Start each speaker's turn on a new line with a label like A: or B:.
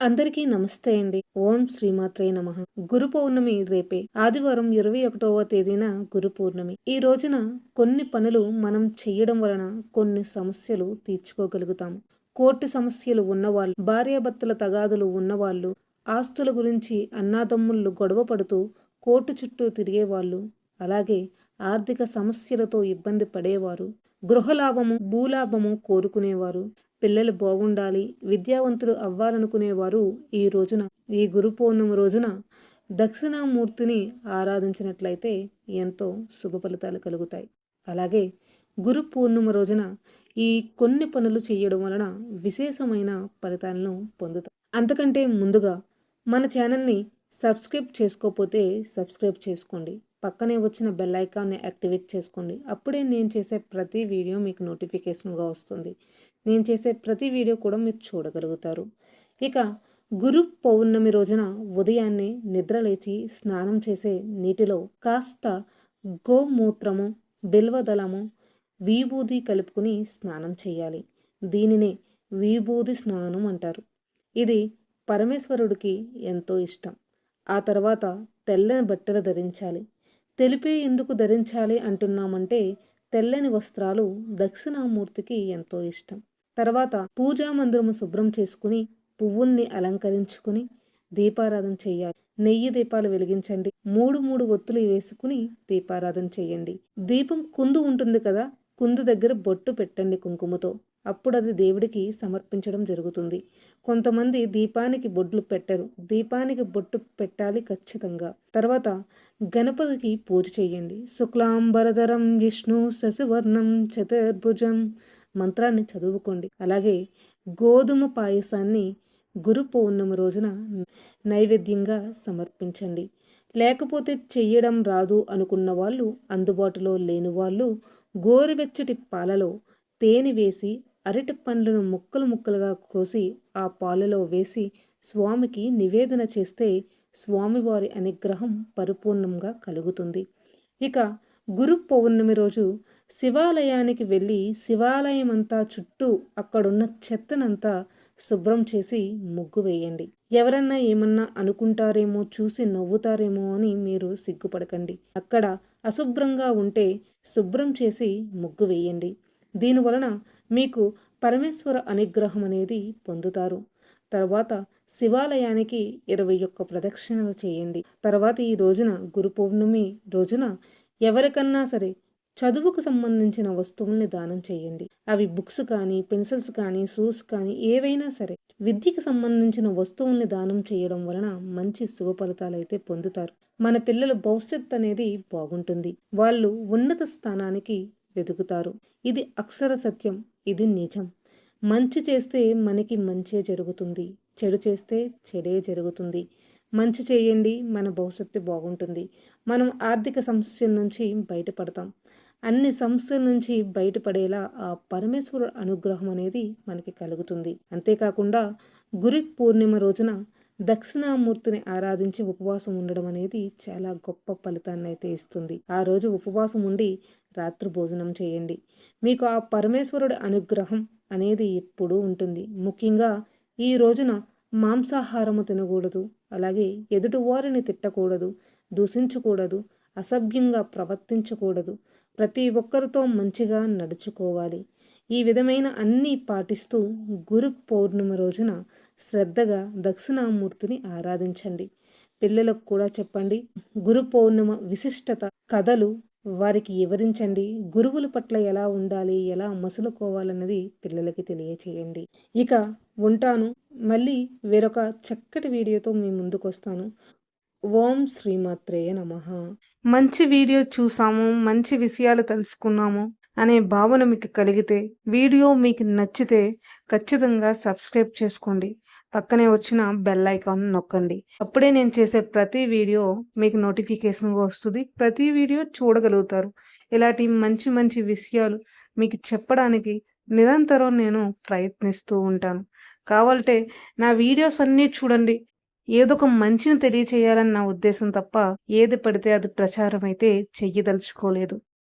A: అందరికీ నమస్తే అండి. ఓం శ్రీమాత్రే నమ. గురు పౌర్ణమి రేపే ఆదివారం ఇరవై ఒకటవ తేదీన గురు పౌర్ణమి. ఈ రోజున కొన్ని పనులు మనం చెయ్యడం వలన కొన్ని సమస్యలు తీర్చుకోగలుగుతాము కోర్టు సమస్యలు ఉన్నవాళ్ళు భార్యాభర్తల తగాదులు ఉన్నవాళ్ళు ఆస్తుల గురించి అన్నాదమ్ముళ్ళు గొడవ పడుతూ కోర్టు చుట్టూ తిరిగేవాళ్ళు అలాగే ఆర్థిక సమస్యలతో ఇబ్బంది పడేవారు. గృహలాభము భూలాభము కోరుకునేవారు. పిల్లలు బాగుండాలి విద్యావంతులు అవ్వాలనుకునేవారు ఈ రోజున ఈ గురు పౌర్ణమి రోజున దక్షిణామూర్తిని ఆరాధించినట్లయితే ఎంతో శుభ ఫలితాలు కలుగుతాయి. అలాగే గురు పూర్ణిమ రోజున ఈ కొన్ని పనులు చేయడం వలన విశేషమైన ఫలితాలను పొందుతాం అంతకంటే ముందుగా మన ఛానల్ని సబ్స్క్రైబ్ చేసుకోకపోతే సబ్స్క్రైబ్ చేసుకోండి. పక్కనే వచ్చిన బెల్ ఐకాన్ని యాక్టివేట్ చేసుకోండి. అప్పుడే నేను చేసే ప్రతి వీడియో మీకు నోటిఫికేషన్గా వస్తుంది. నేను చేసే ప్రతి వీడియో కూడా మీరు చూడగలుగుతారు. ఇక గురు పౌర్ణమి రోజున ఉదయాన్నే నిద్రలేచి స్నానం చేసే నీటిలో కాస్త గోమూత్రము బిల్వదళము విభూది కలుపుకుని స్నానం చేయాలి. దీనినే విభూది స్నానం అంటారు. ఇది పరమేశ్వరుడికి ఎంతో ఇష్టం. ఆ తర్వాత తెల్లని బట్టలు ధరించాలి. తెలిపే ఎందుకు ధరించాలి అంటున్నామంటే తెల్లని వస్త్రాలు దక్షిణామూర్తికి ఎంతో ఇష్టం. తర్వాత పూజా మందిరము శుభ్రం చేసుకుని పువ్వుల్ని అలంకరించుకుని దీపారాధన చేయాలి. నెయ్యి దీపాలు వెలిగించండి. మూడు మూడు ఒత్తులు వేసుకుని దీపారాధన చేయండి. దీపం కుందు ఉంటుంది కదా కుందు దగ్గర బొట్టు పెట్టండి కుంకుమతో. అప్పుడు అది దేవుడికి సమర్పించడం జరుగుతుంది. కొంతమంది దీపానికి బొడ్లు పెట్టరు. దీపానికి బొట్టు పెట్టాలి ఖచ్చితంగా. తర్వాత గణపతికి పూజ చేయండి. శుక్లాంబరధరం విష్ణు శశివర్ణం చతుర్భుజం మంత్రాన్ని చదువుకోండి. అలాగే గోధుమ పాయసాన్ని గురు పౌర్ణమి రోజున నైవేద్యంగా సమర్పించండి. లేకపోతే చెయ్యడం రాదు అనుకున్న వాళ్ళు అందుబాటులో లేని వాళ్ళు గోరువెచ్చటి పాలలో తేనె వేసి అరటి పండ్లను ముక్కలు ముక్కలుగా కోసి ఆ పాలలో వేసి స్వామికి నివేదన చేస్తే స్వామివారి అనుగ్రహం పరిపూర్ణంగా కలుగుతుంది. ఇక గురు పౌర్ణమి రోజు శివాలయానికి వెళ్ళి శివాలయం అంతా చుట్టూ అక్కడున్న చెత్తనంతా శుభ్రం చేసి ముగ్గు వేయండి. ఎవరన్నా ఏమన్నా అనుకుంటారేమో చూసి నవ్వుతారేమో అని మీరు సిగ్గుపడకండి. అక్కడ అశుభ్రంగా ఉంటే శుభ్రం చేసి ముగ్గు వేయండి. దీనివలన మీకు పరమేశ్వర అనుగ్రహం అనేది పొందుతారు. తర్వాత శివాలయానికి ఇరవై ఒక్క ప్రదక్షిణలు చేయండి. తర్వాత ఈ రోజున గురు పౌర్ణమి రోజున ఎవరికన్నా సరే చదువుకు సంబంధించిన వస్తువుల్ని దానం చేయండి. అవి బుక్స్ కానీ పెన్సిల్స్ కానీ షూస్ కానీ ఏవైనా సరే విద్యకు సంబంధించిన వస్తువుల్ని దానం చేయడం వలన మంచి శుభ ఫలితాలు అయితే పొందుతారు. మన పిల్లల భవిష్యత్ అనేది బాగుంటుంది. వాళ్ళు ఉన్నత స్థానానికి వెతుకుతారు. ఇది అక్షర సత్యం. ఇది నిజం. మంచి చేస్తే మనకి మంచే జరుగుతుంది. చెడు చేస్తే చెడే జరుగుతుంది. మంచి చేయండి. మన భవిష్యత్తు బాగుంటుంది. మనం ఆర్థిక సమస్యల నుంచి బయటపడతాం. అన్ని సమస్యల నుంచి బయటపడేలా ఆ పరమేశ్వరుడు అనుగ్రహం అనేది మనకి కలుగుతుంది. అంతేకాకుండా గురి పూర్ణిమ రోజున దక్షిణామూర్తిని ఆరాధించి ఉపవాసం ఉండడం అనేది చాలా గొప్ప ఫలితాన్ని అయితే ఇస్తుంది. ఆ రోజు ఉపవాసం ఉండి రాత్రి భోజనం చేయండి. మీకు ఆ పరమేశ్వరుడి అనుగ్రహం అనేది ఎప్పుడూ ఉంటుంది. ముఖ్యంగా ఈ రోజున మాంసాహారము తినకూడదు అలాగే ఎదుటివారిని తిట్టకూడదు దూషించకూడదు అసభ్యంగా ప్రవర్తించకూడదు. ప్రతి ఒక్కరితో మంచిగా నడుచుకోవాలి. ఈ విధమైన అన్నీ పాటిస్తూ గురు పౌర్ణమి రోజున శ్రద్ధగా దక్షిణామూర్తిని ఆరాధించండి. పిల్లలకు కూడా చెప్పండి గురు పౌర్ణమ విశిష్టత కథలు వారికి వివరించండి. గురువుల పట్ల ఎలా ఉండాలి ఎలా మసులుకోవాలన్నది పిల్లలకి తెలియచేయండి. ఇక ఉంటాను. మళ్ళీ వేరొక చక్కటి వీడియోతో మీ ముందుకు వస్తాను ఓం శ్రీమాత్రేయ నమ. మంచి వీడియో చూసాము మంచి విషయాలు తెలుసుకున్నాము అనే భావన మీకు కలిగితే వీడియో మీకు నచ్చితే ఖచ్చితంగా సబ్స్క్రైబ్ చేసుకోండి. పక్కనే వచ్చిన బెల్ ఐకాన్ నొక్కండి. అప్పుడే నేను చేసే ప్రతి వీడియో మీకు నోటిఫికేషన్ వస్తుంది. ప్రతి వీడియో చూడగలుగుతారు. ఇలాంటి మంచి మంచి విషయాలు మీకు చెప్పడానికి నిరంతరం నేను ప్రయత్నిస్తూ ఉంటాను. కావాలంటే నా వీడియోస్ అన్నీ చూడండి. ఏదో ఒక మంచిని తెలియచేయాలన్న నా ఉద్దేశం తప్ప ఏది పడితే అది ప్రచారం అయితే చెయ్యదలుచుకోలేదు.